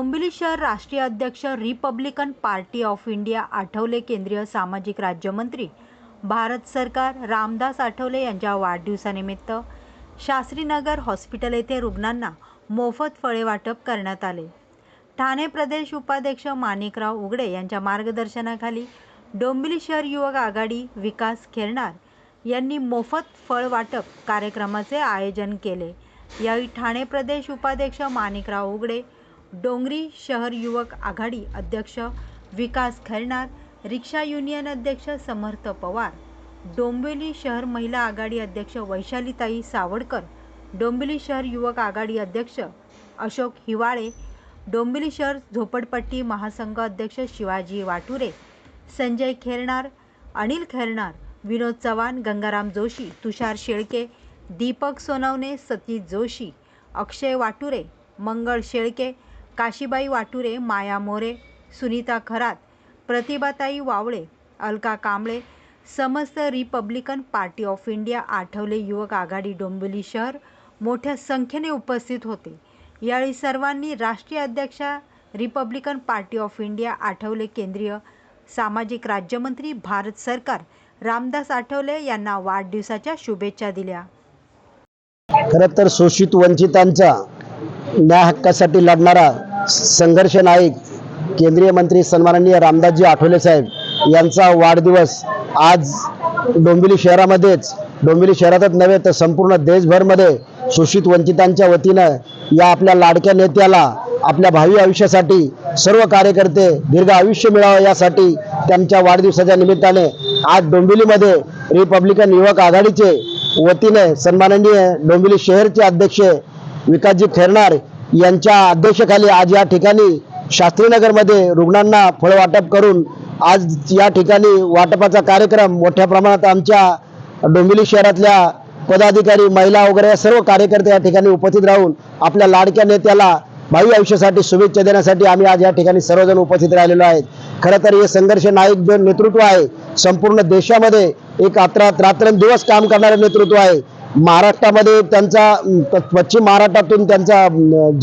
डोंबिवली शहर राष्ट्रीय अध्यक्ष Republican Party of India Athawale केंद्रीय सामाजिक राज्यमंत्री भारत सरकार रामदास आठवले यांच्या वाढदिवसानिमित्त शास्त्रीनगर हॉस्पिटल येथे रुग्णांना मोफत फळे वाटप करण्यात आले. ठाणे प्रदेश उपाध्यक्ष माणिकराव उगडे यांच्या मार्गदर्शनाखाली डोंबिवली शहर युवक आघाडी विकास खेरणार यांनी मोफत फळ वाटप कार्यक्रमाचे आयोजन केले. यावेळी ठाणे प्रदेश उपाध्यक्ष माणिकराव उगडे डोंगरी शहर युवक आघाडी अध्यक्ष विकास खैरनार रिक्षा युनियन अध्यक्ष समर्थ पवार डोंबिवली शहर महिला आघाडी अध्यक्ष वैशालीताई सावडकर डोंबिवली शहर युवक आघाडी अध्यक्ष अशोक हिवाळे डोंबिवली शहर झोपडपट्टी महासंघ अध्यक्ष शिवाजी वाटुरे संजय खेरणार अनिल खेरणार विनोद चव्हाण गंगाराम जोशी तुषार शेळके दीपक सोनवणे सतीश जोशी अक्षय वाटुरे मंगळ शेळके काशीबाई वाटुरे माया मोरे सुनीता खरात प्रतिभाताई वावळे अलका कांबळे समस्त Republican Party of India Athawale युवक आघाडी डोंबिवली शहर मोठ्या संख्येने उपस्थित होते. यावेळी सर्वांनी राष्ट्रीय अध्यक्षा Republican Party of India Athawale केंद्रीय सामाजिक राज्यमंत्री भारत सरकार रामदास आठवले यांना वाढदिवसाच्या शुभेच्छा दिल्या. खरं तर शोषित वंचितांचा न्याय हक्कासाठी लढणारा संघर्ष नाईक केंद्रीय मंत्री सन्माननीय रामदासजी आठवले साहेब यांचा वाढदिवस आज डोंबिवली शहरामध्येच डोंबिवली शहरातच नव्हे तर संपूर्ण देशभरमध्ये शोषित वंचितांच्या वतीनं या आपल्या लाडक्या नेत्याला आपल्या भावी आयुष्यासाठी सर्व कार्यकर्ते दीर्घ आयुष्य मिळावं यासाठी त्यांच्या वाढदिवसाच्या निमित्ताने आज डोंबिवलीमध्ये रिपब्लिकन युवक आघाडीचे वतीने सन्माननीय डोंबिवली शहरचे अध्यक्ष विकासजी खैरनार यांच्या अध्यक्षतेखाली आज या ठिकाणी शास्त्रीनगरमध्ये रुग्णांना फळ वाटप करून आज या ठिकाणी वाटपाचा कार्यक्रम मोठ्या प्रमाणात आमच्या डोंबिवली शहरातल्या पदाधिकारी महिला वगैरे या सर्व कार्यकर्ते या ठिकाणी उपस्थित राहून आपल्या लाडक्या नेत्याला भावी आयुष्यासाठी शुभेच्छा देण्यासाठी आम्ही आज या ठिकाणी सर्वजण उपस्थित राहिलेलो आहेत. खरं तर हे संघर्ष नायक जे नेतृत्व आहे संपूर्ण देशामध्ये एक रात्रात रात्रंदिवस काम करणारे नेतृत्व आहे. महाराष्ट्रामध्ये त्यांचा प- पश्चिम महाराष्ट्रातून त्यांचा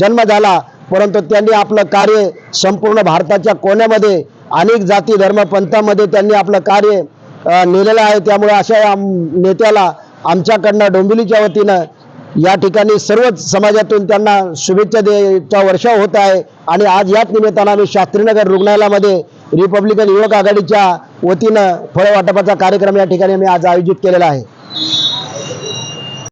जन्म झाला परंतु त्यांनी आपलं कार्य संपूर्ण भारताच्या कोण्यामध्ये अनेक जाती धर्म पंथामध्ये त्यांनी आपलं कार्य नेलेलं आहे. त्यामुळे अशा या नेत्याला आमच्याकडनं डोंबिवलीच्या वतीनं या ठिकाणी सर्वच समाजातून त्यांना शुभेच्छा देचा वर्षाव होत आहे. आणि आज याच निमित्तानं आम्ही शास्त्रीनगर रुग्णालयामध्ये रिपब्लिकन युवक आघाडीच्या वतीनं फळ वाटपाचा कार्यक्रम या ठिकाणी आम्ही आज आयोजित केलेला आहे.